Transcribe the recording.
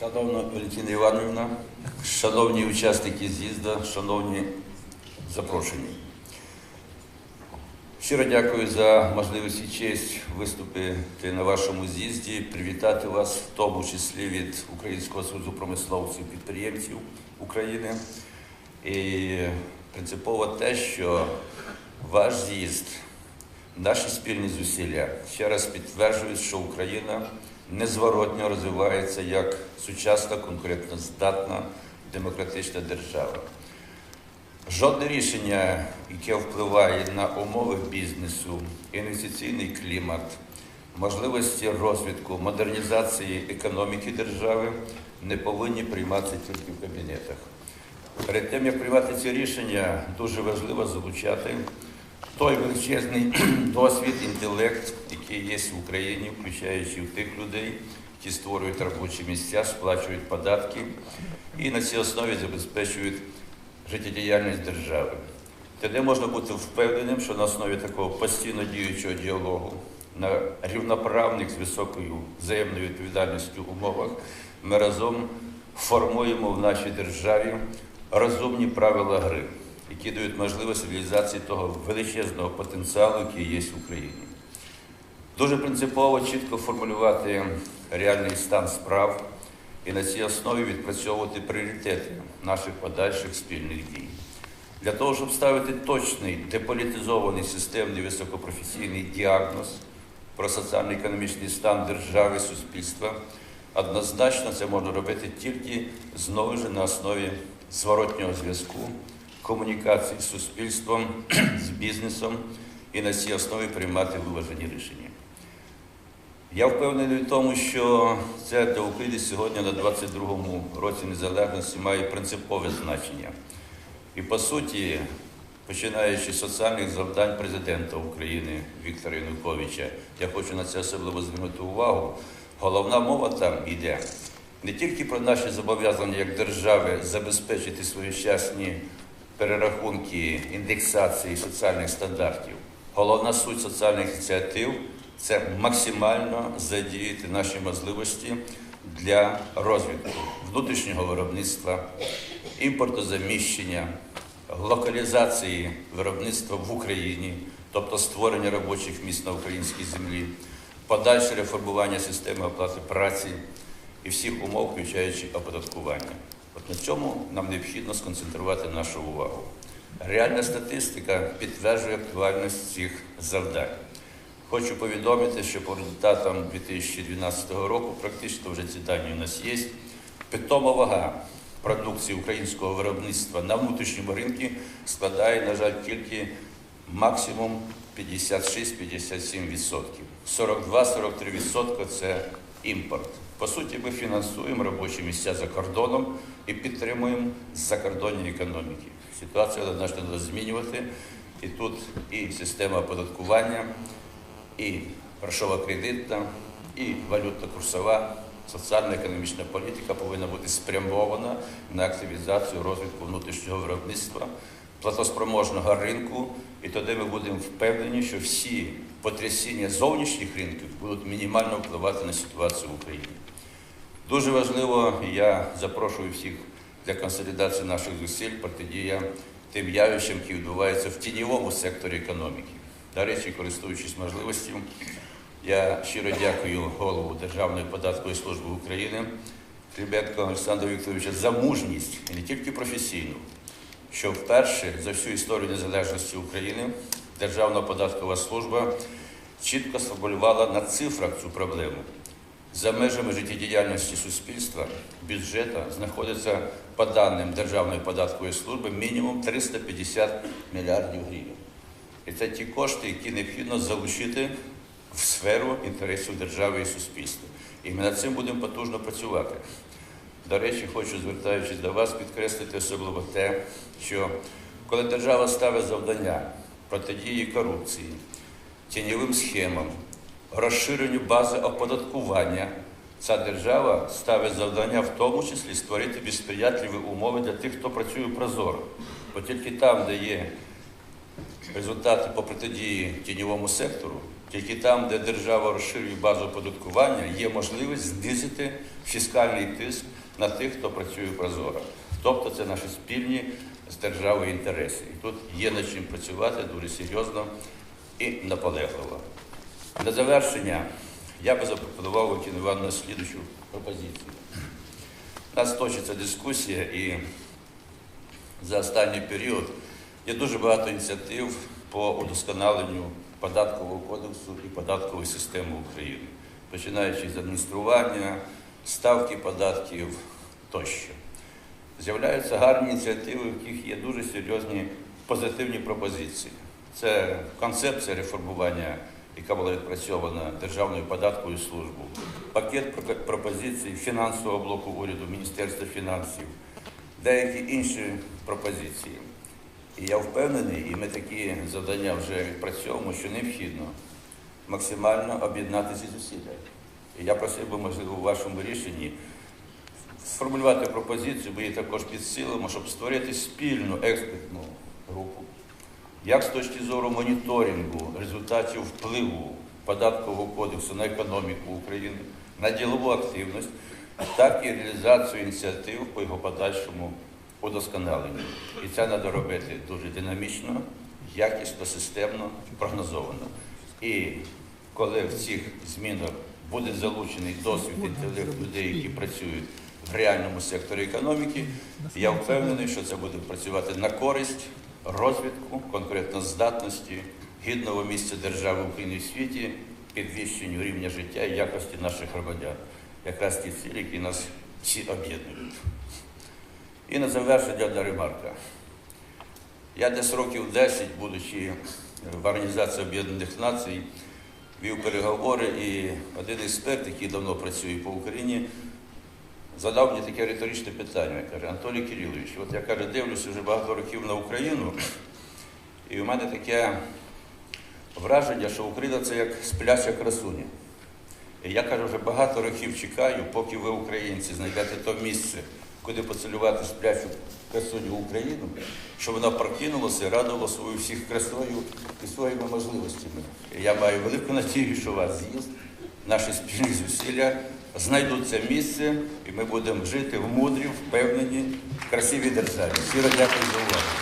Шановна Валентина Івановна, шановні учасники з'їзду, шановні запрошені. Щиро дякую за можливість і честь виступити на вашому з'їзді, привітати вас, в тому числі від Українського союзу промисловців підприємців України. І принципово те, що ваш з'їзд, наші спільні зусилля ще раз підтверджують, що Україна незворотньо розвивається як сучасна, конкурентноздатна демократична держава. Жодне рішення, яке впливає на умови бізнесу, інвестиційний клімат, можливості розвитку, модернізації економіки держави, не повинні прийматися тільки в кабінетах. Перед тим, як приймати ці рішення, дуже важливо залучати той величезний досвід, інтелект, який є в Україні, включаючи тих людей, які створюють робочі місця, сплачують податки і на цій основі забезпечують життєдіяльність держави. Тоді можна бути впевненим, що на основі такого постійно діючого діалогу на рівноправних з високою взаємною відповідальністю умовах ми разом формуємо в нашій державі розумні правила гри, які дають можливість реалізації того величезного потенціалу, який є в Україні. Дуже принципово чітко формулювати реальний стан справ і на цій основі відпрацьовувати пріоритети наших подальших спільних дій. Для того, щоб ставити точний, деполітизований, системний, високопрофесійний діагноз про соціально-економічний стан держави суспільства, однозначно це можна робити тільки знову ж на основі зворотнього зв'язку, комунікації з суспільством, з бізнесом і на цій основі приймати виважені рішення. Я впевнений в тому, що це для України сьогодні на 22-му році незалежності має принципове значення. І по суті, починаючи з соціальних завдань президента України Віктора Януковича, я хочу на це особливо звернути увагу. Головна мова там йде не тільки про наші зобов'язання як держави забезпечити своєчасні перерахунки індексації соціальних стандартів. Головна суть соціальних ініціатив це максимально задіяти наші можливості для розвитку внутрішнього виробництва, імпортозаміщення, локалізації виробництва в Україні, тобто створення робочих місць на українській землі, подальше реформування системи оплати праці і всіх умов, включаючи оподаткування. От на цьому нам необхідно сконцентрувати нашу увагу. Реальна статистика підтверджує актуальність цих завдань. Хочу повідомити, що по результатам 2012 року, практично вже ці дані у нас є, питома вага продукції українського виробництва на внутрішньому ринку складає, на жаль, тільки максимум 56-57%. 42-43% це імпорт. По суті, ми фінансуємо робочі місця за кордоном і підтримуємо закордонні економіки. Ситуацію треба змінювати. І тут і система оподаткування, і грошова кредитна, і валютно-курсова, соціально-економічна політика повинна бути спрямована на активізацію розвитку внутрішнього виробництва, платоспроможного ринку, і тоді ми будемо впевнені, що всі потрясіння зовнішніх ринків будуть мінімально впливати на ситуацію в Україні. Дуже важливо, я запрошую всіх для консолідації наших зусиль протидія тим явищам, які відбуваються в тіньовому секторі економіки. До речі, користуючись можливістю, я щиро дякую голову Державної податкової служби України Хлібенко Олександру Вікторовича за мужність не тільки професійну, що вперше за всю історію незалежності України Державна податкова служба чітко сформулювала на цифрах цю проблему. За межами життєдіяльності суспільства бюджету знаходиться, по даним Державної податкової служби, мінімум 350 мільярдів гривень. І це ті кошти, які необхідно залучити в сферу інтересів держави і суспільства. І ми над цим будемо потужно працювати. До речі, хочу, звертаючись до вас, підкреслити особливо те, що коли держава ставить завдання протидії корупції, тіньовим схемам, розширенню бази оподаткування, ця держава ставить завдання в тому числі створити більш сприятливі умови для тих, хто працює прозоро. Бо тільки там, де є результати по протидії тіньовому сектору, Тільки там, де держава розширює базу оподаткування, є можливість знизити фіскальний тиск на тих, хто працює прозоро. Тобто це наші спільні з державою інтереси. І тут є над чим працювати дуже серйозно і наполегливо. На завершення я би запропонував Валентину Івановну слідчу пропозицію. У нас точиться дискусія і за останній період є дуже багато ініціатив по удосконаленню податкового кодексу і податкової системи України, починаючи з адміністрування, ставки податків тощо. З'являються гарні ініціативи, в яких є дуже серйозні позитивні пропозиції. Це концепція реформування, яка була відпрацьована Державною податковою службою, пакет пропозицій фінансового блоку уряду, Міністерства фінансів, деякі інші пропозиції. І я впевнений, і ми такі завдання вже відпрацьовуємо, що необхідно максимально об'єднатися зусилля. І я просив би, можливо, у вашому рішенні сформулювати пропозицію, ми її також підсилимо, щоб створити спільну експертну групу, як з точки зору моніторингу результатів впливу податкового кодексу на економіку України, на ділову активність, так і реалізацію ініціатив по його подальшому удосконаленню. І це треба робити дуже динамічно, якісно, системно, прогнозовано. І коли в цих змінах буде залучений досвід інтелект людей, які працюють в реальному секторі економіки, я впевнений, що це буде працювати на користь розвитку, конкурентоздатності, гідного місця держави України в світі, підвищенню рівня життя і якості наших громадян. Якраз ті цілі, які нас всі об'єднують. І на завершення одна ремарка. Я десь років 10, будучи в Організації Об'єднаних Націй, вів переговори, і один експерт, який давно працює по Україні, задав мені таке риторичне питання. Каже, Анатолій Кирилович, от я каже, дивлюся вже багато років на Україну, і у мене таке враження, що Україна це як спляча красуня. І я кажу, вже багато років чекаю, поки ви, українці, знайдете то місце, куди поцілювати сплячу красуню Україну, щоб вона прокинулася і радувала свою всіх красою і своїми можливостями. Я маю велику надію, що вас з'їзд, наші спільні зусилля знайдуть це місце, і ми будемо жити в мудрій, впевненій, красивій державі. Щиро дякую за увагу.